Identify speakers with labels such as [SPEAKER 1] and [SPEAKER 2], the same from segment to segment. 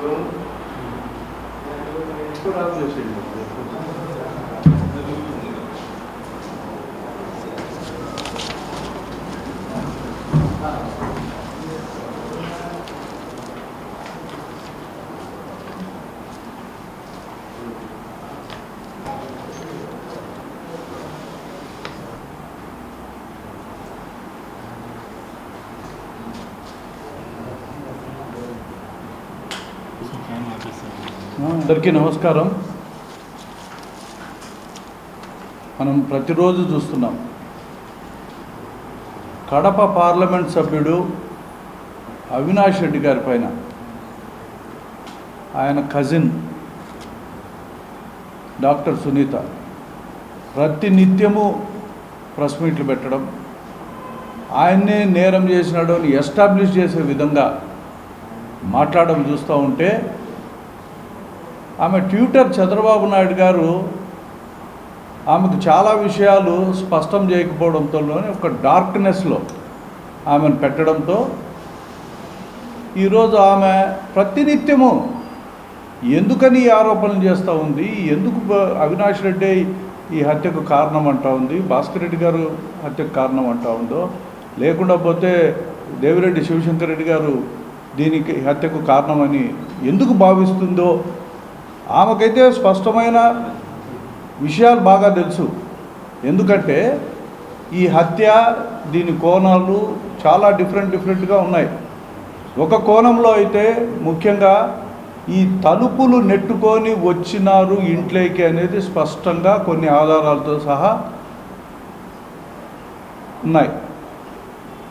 [SPEAKER 1] 그럼 그다음에 토라고 해서 읽는 거예요. అందరికీ నమస్కారం. మనం ప్రతిరోజు చూస్తున్నాం. కడప పార్లమెంట్ సభ్యుడు అవినాష్ రెడ్డి గారి పైన ఆయన కజిన్ డాక్టర్ సునీత ప్రతి నిత్యము ప్రెస్ మీట్లు పెట్టడం ఆయన్నే నేరం చేసినాడు అని ఎస్టాబ్లిష్ చేసే విధంగా మాట్లాడడం చూస్తూ ఉంటే ఆమె ట్యూటర్ చంద్రబాబు నాయుడు గారు ఆమెకు చాలా విషయాలు స్పష్టం చేయకపోవడంతో ఒక డార్క్నెస్లో ఆమెను పెట్టడంతో ఈరోజు ఆమె ప్రతినిత్యము ఎందుకని ఈ ఆరోపణలు చేస్తూ ఉంది? ఎందుకు అవినాష్ రెడ్డి ఈ హత్యకు కారణం అంటా ఉంది? భాస్కర్ రెడ్డి గారు హత్యకు కారణం అంటా ఉందో? లేకుండా పోతే దేవిరెడ్డి శివశంకర్ రెడ్డి గారు దీనికి హత్యకు కారణమని ఎందుకు భావిస్తుందో ఆమెకైతే స్పష్టమైన విషయాలు బాగా తెలుసు. ఎందుకంటే ఈ హత్య దీని కోణాలు చాలా డిఫరెంట్ డిఫరెంట్గా ఉన్నాయి. ఒక కోణంలో అయితే ముఖ్యంగా ఈ తలుపులు నెట్టుకొని వచ్చినారు ఇంట్లోకి అనేది స్పష్టంగా కొన్ని ఆధారాలతో సహా ఉన్నాయి.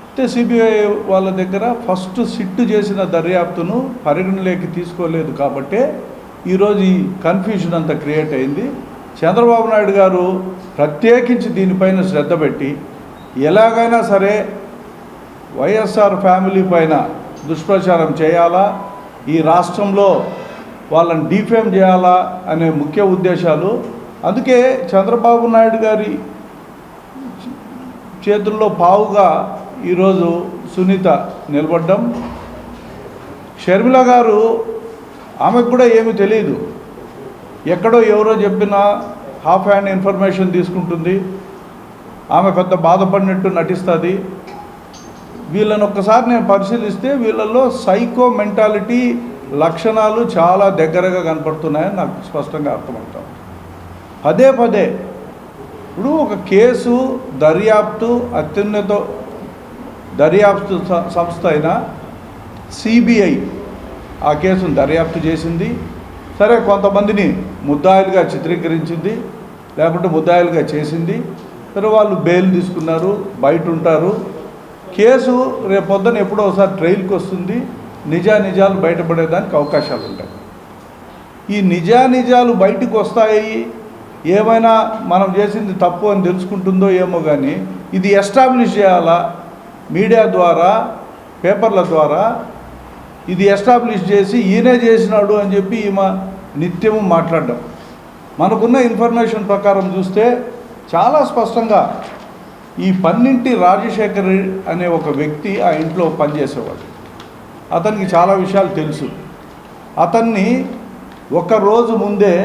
[SPEAKER 1] అయితే సిబిఐ వాళ్ళ దగ్గర ఫస్ట్ సిట్టు చేసిన దర్యాప్తును పరిగణలోకి తీసుకోలేదు కాబట్టే ఈరోజు ఈ కన్ఫ్యూజన్ అంతా క్రియేట్ అయింది. చంద్రబాబు నాయుడు గారు ప్రత్యేకించి దీనిపైన శ్రద్ధ పెట్టి ఎలాగైనా సరే వైఎస్ఆర్ ఫ్యామిలీ పైన దుష్ప్రచారం చేయాలా? ఈ రాష్ట్రంలో వాళ్ళని డిఫేమ్ చేయాలా? అనే ముఖ్య ఉద్దేశాలు. అందుకే చంద్రబాబు నాయుడు గారి చేతుల్లో పావుగా ఈరోజు సునీత నిలబడ్డం. షర్మిల గారు ఆమెకు కూడా ఏమీ తెలియదు ఎక్కడో ఎవరో చెప్పిన హాఫ్ హ్యాండ్ ఇన్ఫర్మేషన్ తీసుకుంటుంది. ఆమె పెద్ద బాధపడినట్టు నటిస్తుంది. వీళ్ళని ఒక్కసారి నేను పరిశీలిస్తే వీళ్ళల్లో సైకో మెంటాలిటీ లక్షణాలు చాలా దగ్గరగా కనపడుతున్నాయని నాకు స్పష్టంగా అర్థమవుతాం పదే పదే ఇప్పుడు ఒక కేసు దర్యాప్తు అత్యున్నత దర్యాప్తు సంస్థ అయిన సిబిఐ ఆ కేసును దర్యాప్తు చేసింది. సరే కొంతమందిని ముద్దాయిలుగా చిత్రీకరించింది లేకుంటే ముద్దాయిలుగా చేసింది. సరే వాళ్ళు బెయిల్ తీసుకున్నారు బయట ఉంటారు. కేసు రేపొద్దున ఎప్పుడో ఒకసారి ట్రయల్కి వస్తుంది. నిజా నిజాలు బయటపడేదానికి అవకాశాలు ఉంటాయి. ఈ నిజానిజాలు బయటకు వస్తాయి. ఏమైనా మనం చేసింది తప్పు అని తెలుసుకుంటుందో ఏమో కానీ ఇది ఎస్టాబ్లిష్ చేయాలా? మీడియా ద్వారా పేపర్ల ద్వారా ఇది ఎస్టాబ్లిష్ చేసి ఈయనే చేసినాడు అని చెప్పి ఈమె నిత్యము మాట్లాడడం. మనకున్న ఇన్ఫర్మేషన్ ప్రకారం చూస్తే చాలా స్పష్టంగా ఈ పన్నింటి రాజశేఖర్ రెడ్డి అనే ఒక వ్యక్తి ఆ ఇంట్లో పనిచేసేవాడు. అతనికి చాలా విషయాలు తెలుసు. అతన్ని ఒక రోజు ముందే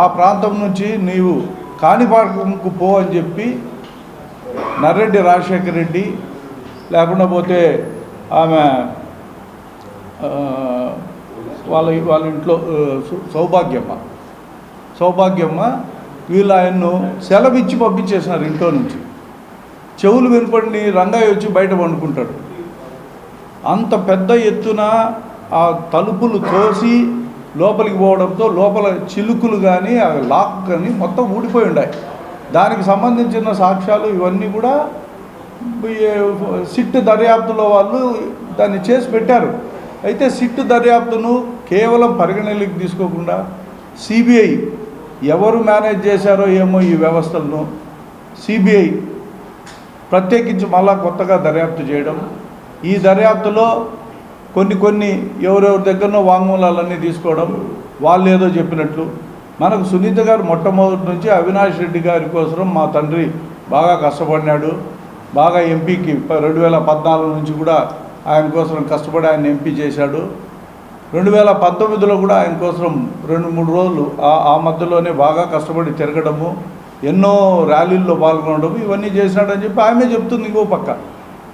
[SPEAKER 1] ఆ ప్రాంతం నుంచి నీవు కాణిపాకంకు పో అని చెప్పి నర్రెడ్డి రాజశేఖర్ రెడ్డి లేకుండా పోతే ఆమె వాళ్ళ వాళ్ళ ఇంట్లో సౌభాగ్యమ్మ. సౌభాగ్యమ్మ వీళ్ళు ఆయన్ను సెలవిచ్చి పంపించేసినారు ఇంట్లో నుంచి. చెవులు వినపడిని రంగయ్య వచ్చి బయట పండుకుంటాడు. అంత పెద్ద ఎత్తున ఆ తలుపులు తోసి లోపలికి పోవడంతో లోపల చిలుకులు కానీ ఆ లాక్ కానీ మొత్తం ఊడిపోయి ఉన్నాయి దానికి సంబంధించిన సాక్ష్యాలు ఇవన్నీ కూడా సిట్ దర్యాప్తులో వాళ్ళు దాన్ని చేసి పెట్టారు. అయితే సిట్టు దర్యాప్తును కేవలం పరిగణలోకి తీసుకోకుండా సిబిఐ ఎవరు మేనేజ్ చేశారో ఏమో ఈ వ్యవస్థలను సిబిఐ ప్రత్యేకించి మళ్ళా కొత్తగా దర్యాప్తు చేయడం ఈ దర్యాప్తులో కొన్ని కొన్ని ఎవరెవరి దగ్గరనో వాంగ్మూలాలన్నీ తీసుకోవడం వాళ్ళు ఏదో చెప్పినట్లు. మనకు సునీత గారు మొట్టమొదటి నుంచి అవినాష్ రెడ్డి గారి కోసం మా తండ్రి బాగా కష్టపడినాడు. బాగా ఎంపీకి రెండు వేల పద్నాలుగు నుంచి కూడా ఆయన కోసం కష్టపడి ఆయన ఎంపీ చేశాడు. రెండు వేల పంతొమ్మిదిలో కూడా ఆయన కోసం రెండు మూడు రోజులు ఆ ఆ మధ్యలోనే బాగా కష్టపడి తిరగడము ఎన్నో ర్యాలీల్లో పాల్గొనడం ఇవన్నీ చేసినాడని చెప్పి ఆమె చెప్తుంది ఇంకో పక్క.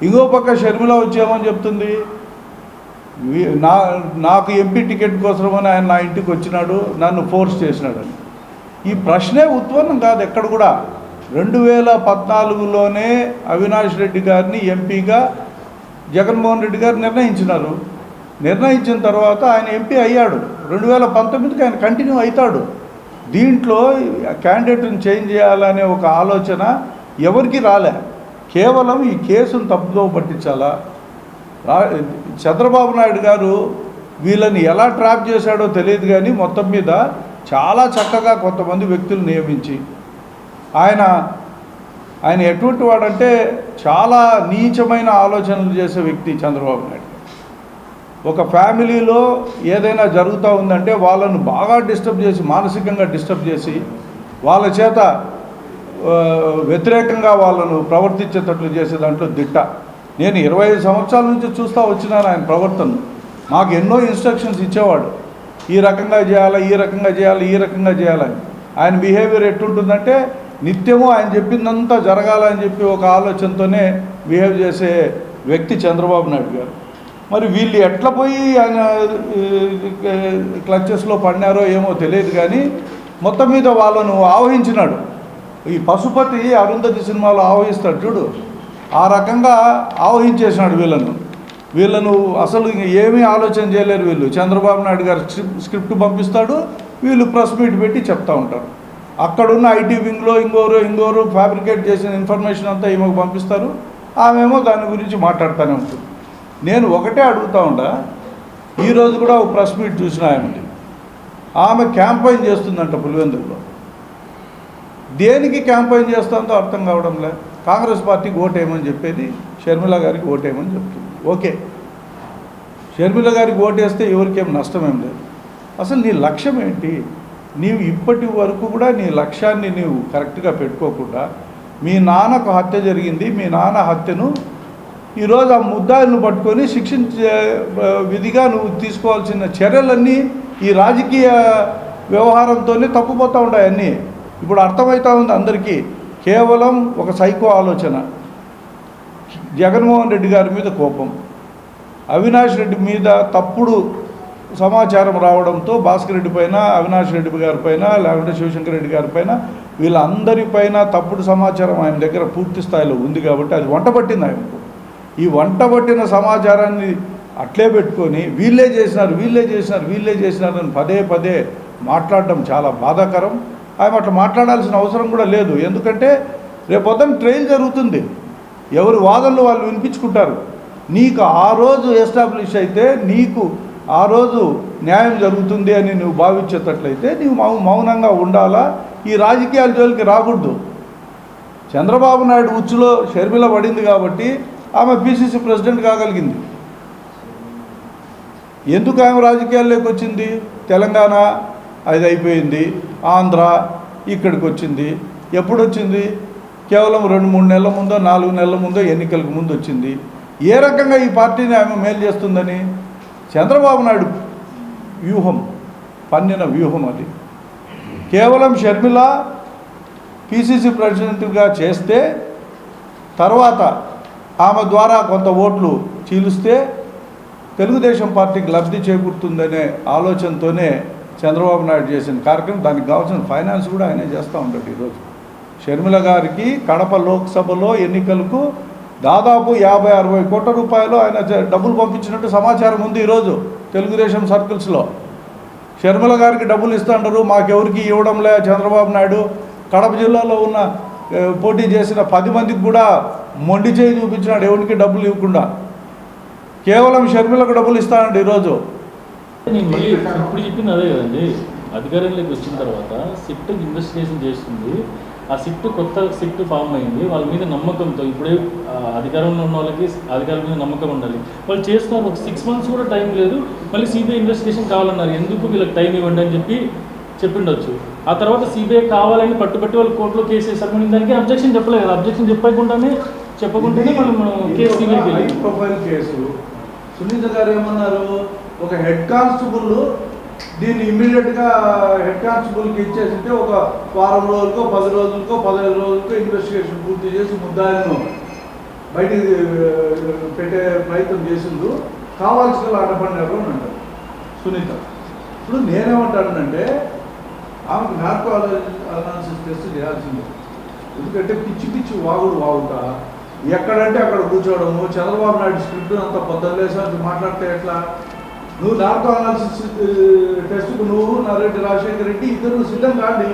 [SPEAKER 1] ఇంకో పక్క షర్మిల వచ్చేమని చెప్తుంది. నా నాకు ఎంపీ టికెట్ కోసమని ఆయన నా ఇంటికి వచ్చినాడు నన్ను ఫోర్స్ చేసినాడని. ఈ ప్రశ్నే ఉత్పన్నం కాదు ఎక్కడ కూడా. రెండు వేల పద్నాలుగులోనే అవినాష్ రెడ్డి గారిని ఎంపీగా జగన్మోహన్ రెడ్డి గారు నిర్ణయించినారు. నిర్ణయించిన తర్వాత ఆయన ఎంపీ అయ్యాడు. రెండు వేల పంతొమ్మిదికి ఆయన కంటిన్యూ అవుతాడు. దీంట్లో క్యాండిడేట్ని చేంజ్ చేయాలనే ఒక ఆలోచన ఎవరికి రాలే. కేవలం ఈ కేసును తప్పుదో పట్టించాలా? చంద్రబాబు నాయుడు గారు వీళ్ళని ఎలా ట్రాప్ చేశాడో తెలియదు కానీ మొత్తం మీద చాలా చక్కగా కొంతమంది వ్యక్తులు నియమించి ఆయన ఆయన ఎటువంటి వాడంటే చాలా నీచమైన ఆలోచనలు చేసే వ్యక్తి చంద్రబాబు నాయుడు. ఒక ఫ్యామిలీలో ఏదైనా జరుగుతూ ఉందంటే వాళ్ళను బాగా డిస్టర్బ్ చేసి మానసికంగా డిస్టర్బ్ చేసి వాళ్ళ చేత వ్యతిరేకంగా వాళ్ళను ప్రవర్తించేటట్లు చేసే దాంట్లో దిట్ట. నేను ఇరవై ఐదు సంవత్సరాల నుంచి చూస్తూ వచ్చినాను ఆయన ప్రవర్తన మాకు ఎన్నో ఇన్స్ట్రక్షన్స్ ఇచ్చేవాడు. ఈ రకంగా చేయాలా ఈ రకంగా చేయాలి ఈ రకంగా చేయాలని. ఆయన బిహేవియర్ ఎట్టుంటుందంటే నిత్యము ఆయన చెప్పిందంతా జరగాలని చెప్పి ఒక ఆలోచనతోనే బిహేవ్ చేసే వ్యక్తి చంద్రబాబు నాయుడు గారు. మరి వీళ్ళు ఎట్లా పోయి ఆయన క్లచెస్లో పడినారో ఏమో తెలియదు కానీ మొత్తం మీద వాళ్ళను ఆవహించినాడు. ఈ పశుపతి అరుంధతి సినిమాలో ఆవహిస్తాడు చూడు. ఆ రకంగా ఆవహించేసినాడు వీళ్ళను. వీళ్ళను అసలు ఏమీ ఆలోచన చేయలేరు వీళ్ళు. చంద్రబాబు నాయుడు గారు స్క్రిప్ట్ పంపిస్తాడు వీళ్ళు ప్రెస్ మీట్ పెట్టి చెప్తా ఉంటారు. అక్కడున్న ఐటీ వింగ్లో ఇంకోరు ఇంకోరు ఫ్యాబ్రికేట్ చేసిన ఇన్ఫర్మేషన్ అంతా ఈమెకు పంపిస్తారు. ఆమెమో దాని గురించి మాట్లాడుతూనే ఉంటుంది. నేను ఒకటే అడుగుతా ఉండా ఈరోజు కూడా ఒక ప్రెస్ మీట్ చూసిన ఆమెది ఆమె క్యాంపెయిన్ చేస్తుందంట పులివెందుల్లో. దేనికి క్యాంపెయిన్ చేస్తుందో అర్థం కావడం లే కాంగ్రెస్ పార్టీకి ఓటేయమని చెప్పేది షర్మిల గారికి ఓటేయమని చెప్తుంది. ఓకే. షర్మిల గారికి ఓటేస్తే ఎవరికేం నష్టమేం లేదు. అసలు నీ లక్ష్యం ఏంటి? నీవు ఇప్పటి వరకు కూడా నీ లక్ష్యాన్ని నీవు కరెక్ట్గా పెట్టుకోకుండా మీ నాన్నకు హత్య జరిగింది మీ నాన్న హత్యను ఈరోజు ఆ ముద్దాయిలను పట్టుకొని శిక్షించే విధిగా నువ్వు తీసుకోవాల్సిన చర్యలన్నీ ఈ రాజకీయ వ్యవహారంతోనే తప్పుపోతూ ఉన్నాయి అన్నీ. ఇప్పుడు అర్థమవుతూ ఉంది అందరికీ. కేవలం ఒక సైకో ఆలోచన. జగన్మోహన్ రెడ్డి గారి మీద కోపం. అవినాష్ రెడ్డి మీద తప్పుడు సమాచారం రావడంతో భాస్కర్ రెడ్డి పైన అవినాష్ రెడ్డి గారి పైన లేకుంటే శివశంకర్ రెడ్డి గారి పైన వీళ్ళందరిపైన తప్పుడు సమాచారం ఆయన దగ్గర పూర్తి స్థాయిలో ఉంది కాబట్టి అది వంట పట్టింది ఆయనకు. ఈ వంట పట్టిన సమాచారాన్ని అట్లే పెట్టుకొని వీళ్ళే చేసినారు వీళ్ళే చేసినారు వీళ్ళే చేసినారు అని పదే పదే మాట్లాడడం చాలా బాధాకరం. ఆయన అట్లా మాట్లాడాల్సిన అవసరం కూడా లేదు. ఎందుకంటే రేపొద్దున ట్రైల్ జరుగుతుంది. ఎవరి వాదనలు వాళ్ళు వినిపించుకుంటారు. నీకు ఆ రోజు ఎస్టాబ్లిష్ అయితే నీకు ఆ రోజు న్యాయం జరుగుతుంది అని నువ్వు భావించేటట్లయితే నీవు మౌ మౌనంగా ఉండాలా? ఈ రాజకీయాల జోలికి రాకూడదు. చంద్రబాబు నాయుడు ఉచ్చులో షర్మిల పడింది కాబట్టి ఆమె పిసిసి ప్రెసిడెంట్ కాగలిగింది. ఎందుకు ఆమె రాజకీయాల్లోకి వచ్చింది? తెలంగాణ అది అయిపోయింది. ఆంధ్ర ఇక్కడికి వచ్చింది. ఎప్పుడు వచ్చింది కేవలం రెండు మూడు నెలల ముందో నాలుగు నెలల ముందో ఎన్నికలకు ముందు వచ్చింది ఏ రకంగా ఈ పార్టీని ఆమె మేలు చేస్తుందని? చంద్రబాబు నాయుడు వ్యూహం పన్నిన వ్యూహం అది. కేవలం షర్మిల పిసిసి ప్రెసిడెంట్గా చేస్తే తర్వాత ఆమె ద్వారా కొంత ఓట్లు చీలిస్తే తెలుగుదేశం పార్టీకి లబ్ధి చేకూరుతుందనే ఆలోచనతోనే చంద్రబాబు నాయుడు చేసిన కార్యక్రమం. దానికి కావాల్సిన ఫైనాన్స్ కూడా ఆయనే చేస్తూ ఉంటాడు ఈరోజు. షర్మిల గారికి కడప లోక్సభలో ఎన్నికలకు దాదాపు యాభై అరవై కోట్ల రూపాయలు ఆయన డబ్బులు పంపించినట్టు సమాచారం ఉంది ఈరోజు తెలుగుదేశం సర్కిల్స్లో. షర్మిల గారికి డబ్బులు ఇస్తుంటారు మాకెవరికి ఇవ్వడంలే చంద్రబాబు నాయుడు. కడప జిల్లాలో ఉన్న పోటీ చేసిన పది మందికి కూడా మొండి చేయి చూపించినాడు ఎవరికి డబ్బులు ఇవ్వకుండా. కేవలం షర్మిలకు డబ్బులు ఇస్తానండి ఈరోజు.
[SPEAKER 2] మళ్ళీ ఇప్పుడు చెప్పింది అదే కదండి. అధికారంలోకి వచ్చిన తర్వాత సిట్ ఇన్వెస్టిగేషన్ చేస్తుంది. ఆ సిట్ కొత్త సిట్ ఫామ్ అయింది. వాళ్ళ మీద నమ్మకంతో ఇప్పుడే అధికారంలో ఉన్న వాళ్ళకి అధికారుల మీద నమ్మకం ఉండాలి. వాళ్ళు చేస్తున్నారు. ఒక సిక్స్ మంత్స్ కూడా టైం లేదు. మళ్ళీ సిబిఐ ఇన్వెస్టిగేషన్ కావాలన్నారు. ఎందుకు వీళ్ళకి టైం ఇవ్వండి అని చెప్పి చెప్పిండొచ్చు. ఆ తర్వాత సిబిఐ కావాలని పట్టుబట్టి వాళ్ళు కోర్టులో కేసు వేసారు మనం దానికి అబ్జెక్షన్ చెప్పలేదు. కదా అబ్జెక్షన్ చెప్పకుండానే చెప్పకుండానే మనం మనం కేసు సిబిఐకి
[SPEAKER 1] ప్రొఫైల్ కేసు. సునీత గారు ఏమన్నారు? ఒక హెడ్ కానిస్టేబుల్ దీన్ని ఇమ్మీడియట్గా హెడ్ కానిస్టేబుల్కి ఇచ్చేసింటే ఒక వారం రోజులకో పది రోజులకో పదిహేను రోజులకో ఇన్వెస్టిగేషన్ పూర్తి చేసి ముద్దాయిలను బయటికి పెట్టే ప్రయత్నం చేసిండు. కావాల్సిన అడ్డపడినారు అని అంటారు సునీత. ఇప్పుడు నేనేమంటానంటే ఆమెకు నార్కో అనాలిసిస్ టెస్ట్ చేయాల్సిందే. ఎందుకంటే పిచ్చి పిచ్చి వాగుడు వాగుట. ఎక్కడంటే అక్కడ కూర్చోవడము చంద్రబాబు నాయుడు స్క్రిప్ట్ అంత పొద్దులేసానికి మాట్లాడితే ఎట్లా? నువ్వు నార్కో అనాలిసిస్ టెస్ట్కు నువ్వు నరెడ్డి రాజశేఖర రెడ్డి ఇద్దరు సిద్ధం కాండి.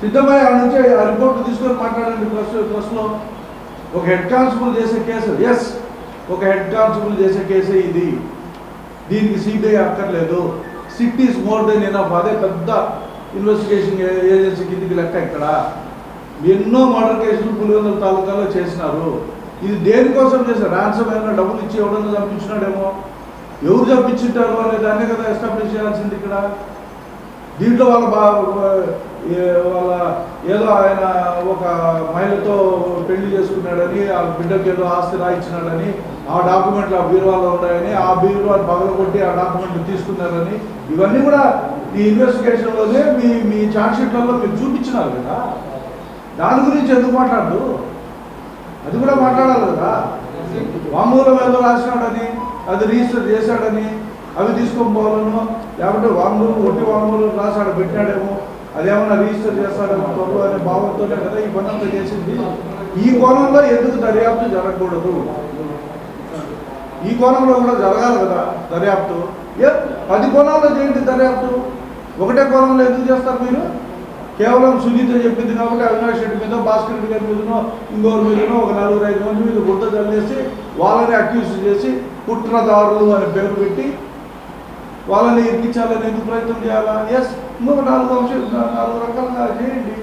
[SPEAKER 1] సిద్ధమై ఆ నుంచి ఆ రిపోర్ట్ తీసుకొని మాట్లాడండి ప్రెస్ ప్రెస్లో ఒక హెడ్ కానిస్టేబుల్ చేసే కేసు ఎస్ ఒక హెడ్ కానిస్టేబుల్ చేసే కేసే ఇది. దీనికి సిబిఐ అక్కర్లేదు. SIT is more than enough అదే పెద్ద ఇన్వెస్టిగేషన్ ఏజెన్సీ కిందికి లెక్క ఇక్కడ. ఎన్నో మర్డర్ కేసులు పులివెందుల తాలూకాలో చేసినారు. ఇది దేనికోసం చేశారు? ర్యాన్సమ్ ఏమైనా డబ్బులు ఇచ్చి ఎవడన్నా చంపించినాడేమో? ఎవరు చంపించుంటారు అనే దాన్ని కదా ఎస్టాబ్లిష్ చేయాల్సింది ఇక్కడ. దీంట్లో వాళ్ళ బా వాళ్ళ ఏదో ఆయన ఒక మహిళతో పెళ్ళి చేసుకున్నాడని ఆ బిడ్డకి ఏదో ఆస్తి రాయించినాడని ఆ డాక్యుమెంట్లు ఆ బీరువాలో ఉన్నాయని ఆ బీరువాని పగలగొట్టి ఆ డాక్యుమెంట్లు తీసుకున్నారని ఇవన్నీ కూడా ఈ ఇన్వెస్టిగేషన్లోనే మీ మీ ఛార్జ్షీట్లలో మీరు చూపించినారు కదా. దాని గురించి ఎందుకు మాట్లాడు అది కూడా మాట్లాడాలి కదా. వామూలం ఏదో రాసినాడని? అది రిజిస్టర్ చేశాడని అవి తీసుకొని పోవాలను లేకుంటే వాంగులు ఒట్టి క్లాస్ ఆడ పెట్టాడేమో అదేమన్నా రిజిస్టర్ చేస్తాడేమో త్వరలో అనే భావంతోనే కదా ఈ పని అంతా చేసింది. ఈ కోణంలో ఎందుకు దర్యాప్తు జరగకూడదు? ఈ కోణంలో కూడా జరగాలి కదా దర్యాప్తు. ఏ పది కోణాల్లో చేయండి దర్యాప్తు. ఒకటే కోణంలో ఎందుకు చేస్తారు మీరు? కేవలం సునీత చెప్పింది కాబట్టి అవినాష్ రెడ్డి మీద భాస్కర్ రెడ్డి గారి మీదనో ఇంకోరి మీదనో ఒక నలుగురు ఐదు మంది మీద గుర్త చల్లేసి వాళ్ళని అక్యూజ్ చేసి కుట్రదారులు అని పేరు పెట్టి వాళ్ళని ఇరికించాలని ఎందుకు ప్రయత్నం చేయాలా? ఎస్ ఇంకొక నాలుగు అంశాలు నాలుగు రకాలుగా చేయండి.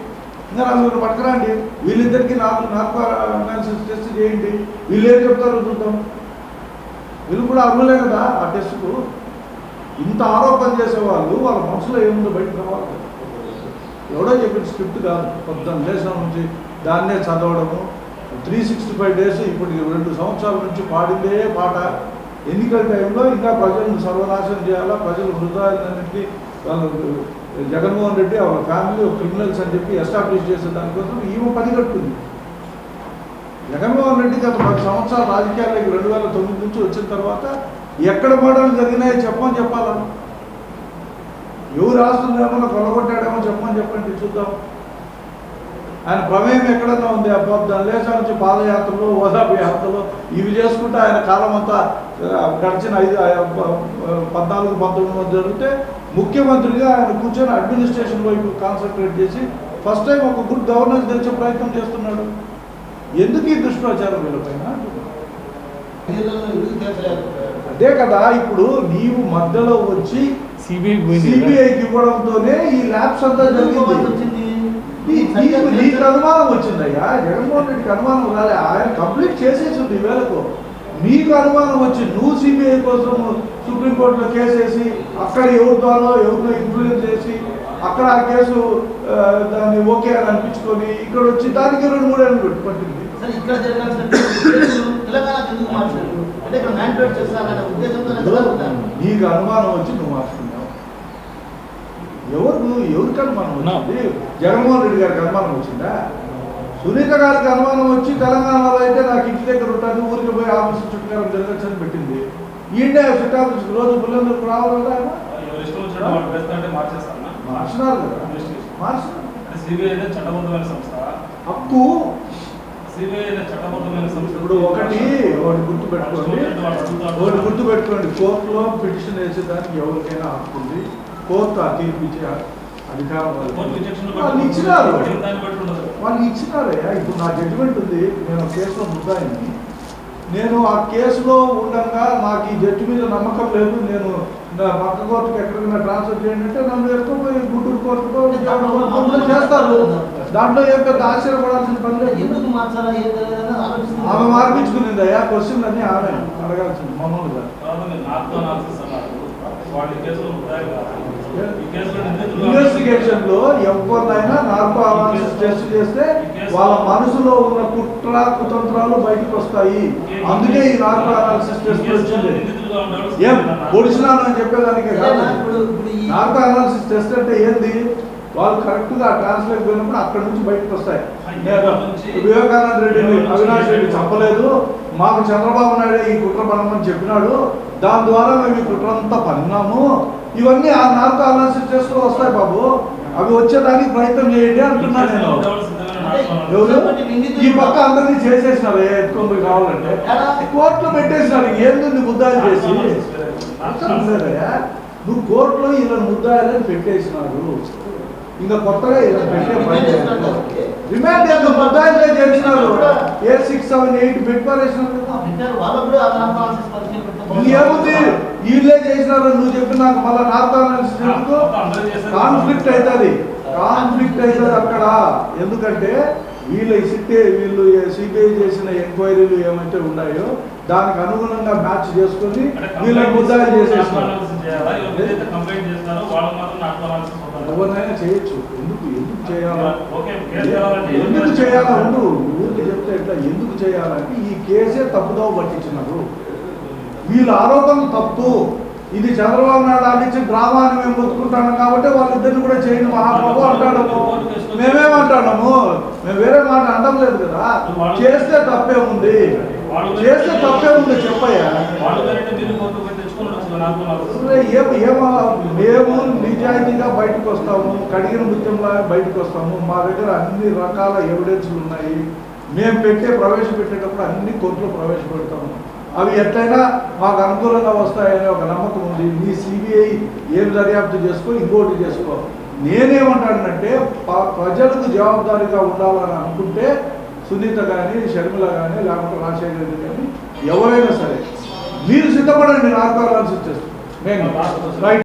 [SPEAKER 1] ఇంకా నలుగురు పట్టుకురండి. వీళ్ళిద్దరికి నాలుగు నాలుగు అనాలిసిస్ టెస్ట్ చేయండి. వీళ్ళు ఏం చెప్తారో చూద్దాం. వీళ్ళు కూడా అర్హులే కదా ఆ టెస్ట్కు ఇంత ఆరోపణ చేసేవాళ్ళు వాళ్ళ మనసులో ఏముందో బయట రావాలి. ఎవడో చెప్పిన స్క్రిప్ట్ కాదు. పొద్దున్న దేశం నుంచి దాన్నే చదవడము త్రీ సిక్స్టీ ఫైవ్ డేస్ ఇప్పుడు రెండు సంవత్సరాల నుంచి పాడిందే పాట. ఎన్నికల టైంలో ఇంకా ప్రజలను సర్వనాశనం చేయాలా? ప్రజలు హృదయాలన్నింటినీ వాళ్ళు జగన్మోహన్ రెడ్డి వాళ్ళ ఫ్యామిలీ క్రిమినల్స్ అని చెప్పి ఎస్టాబ్లిష్ చేసే దానికోసం ఈమె పని కట్టుకుంది. జగన్మోహన్ రెడ్డి గత పది సంవత్సరాల రాజకీయాల్లోకి రెండు వేల తొమ్మిది నుంచి వచ్చిన తర్వాత ఎక్కడ మోడల్ జరిగినాయో చెప్పమని చెప్పాలను ఎవరు రాష్ట్రం లేకుండా కొలగొట్టాడేమో చెప్పమని చెప్పండి చూద్దాం. ఆయన ప్రమేయం ఎక్కడన్నా ఉంది ఆ దాని లేచా నుంచి పాదయాత్రలు ఓదాపు యాత్రలు ఇవి చేసుకుంటే ఆయన కాలం అంతా గడిచిన ఐదు పద్నాలుగు పంతొమ్మిది మంది జరిగితే ముఖ్యమంత్రిగా ఆయన కూర్చొని అడ్మినిస్ట్రేషన్ వైపు కాన్సన్ట్రేట్ చేసి ఫస్ట్ టైం ఒక గుడ్ గవర్నెన్స్ తెచ్చే ప్రయత్నం చేస్తున్నాడు ఎందుకు ఈ దుష్ప్రచారం వీళ్ళపైన? అదే కదా ఇప్పుడు నీవు మధ్యలో వచ్చి. సిబిఐకి ఇవ్వడంతోనే ఈ ల్యాబ్స్ అంతా జరిగింది నీకు నీకు అనుమానం వచ్చిందయ్యా? జగన్మోహన్ రెడ్డికి అనుమానం రాలే. ఆయన కంప్లీట్ చేసేసింది ఈ వేళకు నీకు అనుమానం వచ్చి నువ్వు సిబిఐ కోసం సుప్రీంకోర్టులో కేసు వేసి అక్కడ ఎవరి ద్వారా ఎవరినో ఇన్ఫ్లుయెన్స్ చేసి అక్కడ ఆ కేసు దాన్ని ఓకే అని అనిపించుకొని ఇక్కడ వచ్చి దానికి రెండు మూడేళ్ళు పెట్టి పట్టింది
[SPEAKER 3] ఇక్కడ ఎందుకు అంటే ఇక్కడ ఉద్దేశంతో
[SPEAKER 1] నీకు అనుమానం వచ్చి నువ్వు మార్చుకున్నావు. ఎవరు ఎవరికి అనుమానం వచ్చింది? జగన్మోహన్ రెడ్డి గారికి అనుమానం వచ్చిందా? సునీత గారికి అనుమానం వచ్చి తెలంగాణలో అయితే నాకు ఇంటి దగ్గర ఉంటుంది ఊరికి పోయి ఆఫీస్ చుట్టుకారం జరగచ్చు అని పెట్టింది ఈయనే చుట్టూ రోజు పిల్లలకు రావాలి కదా? ఆయన?
[SPEAKER 4] ఎవరు ఇష్టం వచ్చినట్టు వాళ్ళు వేస్తారంటే మార్చేస్తారా?
[SPEAKER 1] మార్చినారు కదా?
[SPEAKER 4] ఇన్వెస్టిగేషన్.
[SPEAKER 1] మార్చినారు.
[SPEAKER 4] అంటే సిబిఐ అనేది చట్టబద్ధమైన సంస్థ.
[SPEAKER 1] హక్కు ఇప్పుడు ఒకటి ఒకటి గుర్తు పెట్టుకోండి ఒకటి గుర్తు పెట్టుకోండి కోర్టులో పిటిషన్ వేసేదానికి ఎవరికైనా హక్కు ఉంది. కోర్టు ఆ తీర్పు ఇచ్చే అధికారం వాళ్ళు? ఇచ్చినారు. వాళ్ళు ఇచ్చినారయ్యా ఇప్పుడు నా జడ్జిమెంట్ ఉంది. నేను ఆ కేసులో ముద్దాయిని. నేను ఆ కేసులో ఉండగా నాకు ఈ జడ్జి మీద నమ్మకం లేదు. నేను పక్క కోర్టుకి ఎక్కడికైనా ట్రాన్స్ఫర్ చేయండి అంటే నన్ను ఎత్తుకుపోయి గుంటూరు కోర్టుకో విజయవాడ కోర్టుకో చేస్తారు. దాంట్లో ఏం పెద్ద ఆశ్చర్యపడాల్సిన పని లేదు.
[SPEAKER 3] ఎందుకు.
[SPEAKER 1] ఆమె మార్పించుకునింది. అయ్యా క్వశ్చన్ అన్ని ఆమె అడగాల్సింది.
[SPEAKER 4] తర్వాత మీరు నార్కో అనాలిసిస్ అన్నారు వాళ్ళు ఈ కేసులో ముద్దాయిలు కాదు. ఈ కేసులో నిందితులు
[SPEAKER 1] ఇన్వెస్టిగేషన్లో ఎవరినైనా నార్కో అనాలిసిస్ టెస్ట్ చేస్తే వాళ్ళ మనసులో ఉన్న కుట్ర కుతంత్రాలు బయటకు వస్తాయి. అందుకే ఈ నార్కో అనాలిసిస్ టెస్ట్ వచ్చింది. ఏం పొడిచినాను అని చెప్పేదానికే కాదు. నార్కో అనాలిసిస్ టెస్ట్ అంటే ఏంది? వాళ్ళు కరెక్ట్గా ట్రాన్స్లేట్ పోయినప్పుడు అక్కడ నుంచి బయటకు వస్తాయి. వివేకానంద రెడ్డిని అవినాష్ రెడ్డి చెప్పలేదు. మాకు చంద్రబాబు నాయుడు ఈ కుట్ర పనమని చెప్పినాడు. దాని ద్వారా మేము ఈ కుట్ర అంతా పన్నాము. ఇవన్నీ ఆ నార్కో అనాలిసిస్లో వస్తాయి బాబు. అవి వచ్చేదానికి ప్రయత్నం చేయండి అంటున్నా నేను. ఈ పక్క అందరినీ చేసేసినారు ఎత్తుకొని పోయి కావాలంటే. కోర్టులో పెట్టేసినారు ఏంది ముద్దాలు చేసి. నువ్వు కోర్టులో ఇలా ముద్దాయాలని పెట్టేసినారు. ఇంకా కొత్తగా ఇలా పెట్టే. రిమాండ్ ఎందుకు ముద్దాయిలే చేసినారు. ఏ సిక్స్ సెవెన్ ఎయిట్
[SPEAKER 3] పెట్టారు.
[SPEAKER 1] ఏముంది? వీళ్ళే చేసినారు నువ్వు చెప్పినాక మళ్ళీ నార్త్ కాన్ఫ్లిక్ట్ అవుతుంది. కాన్ఫ్లిక్ట్ అవుతుంది అక్కడ. ఎందుకంటే వీళ్ళ సిట్టే వీళ్ళు సిబిఐ చేసిన ఎంక్వైరీలు ఏమైతే ఉన్నాయో దానికి అనుగుణంగా మ్యాచ్ చేసుకొని వీళ్ళని
[SPEAKER 4] వాళ్ళు నాకు అనాలిసిస్ అవుతారు.
[SPEAKER 1] ఎవరినైనా చేయొచ్చు. ఎందుకు ఎందుకు చేయాలా? ఎందుకు
[SPEAKER 4] చేస్తారు?
[SPEAKER 1] చేయాలా? ఉండు ఊరికి చెప్తే ఎట్లా? ఎందుకు చేయాలంటే ఈ కేసే తప్పుదోవ పట్టించినారు. వీళ్ళ ఆరోపణలు తప్పు. ఇది చంద్రబాబు నాయుడు ఆడించిన డ్రామా అని మేము బతుకుంటాను కాబట్టి వాళ్ళిద్దరిని కూడా చేయండి మహాబాబు అంటాడము? మేమేమంటాము మేము వేరే మాట అంటం లేదు కదా. చేస్తే తప్పే ఉంది. చేస్తే తప్పే ఉంది చెప్పయ్యా. ఏమో మేము నిజాయితీగా బయటకు వస్తాము కడిగిన ముత్యంలా బయటకు వస్తాము. మా దగ్గర అన్ని రకాల ఎవిడెన్స్లు ఉన్నాయి. మేము పెట్టే ప్రవేశపెట్టేటప్పుడు అన్ని కోర్టులు ప్రవేశపెడతాము. అవి ఎట్లయినా మాకు అనుకూలంగా వస్తాయనే ఒక నమ్మకం ఉంది. నీ సిబిఐ ఏం దర్యాప్తు చేసుకో ఇంకోటి చేసుకో. నేనేమంటానంటే ప్రజలకు జవాబుదారీగా ఉండాలని అనుకుంటే సునీత కానీ షర్మిల కానీ లేకపోతే రాజశేఖర రెడ్డి కానీ ఎవరైనా సరే మీరు సిద్ధపడండి నాకు అనాల్సి వచ్చేస్తుంది మేము రైట్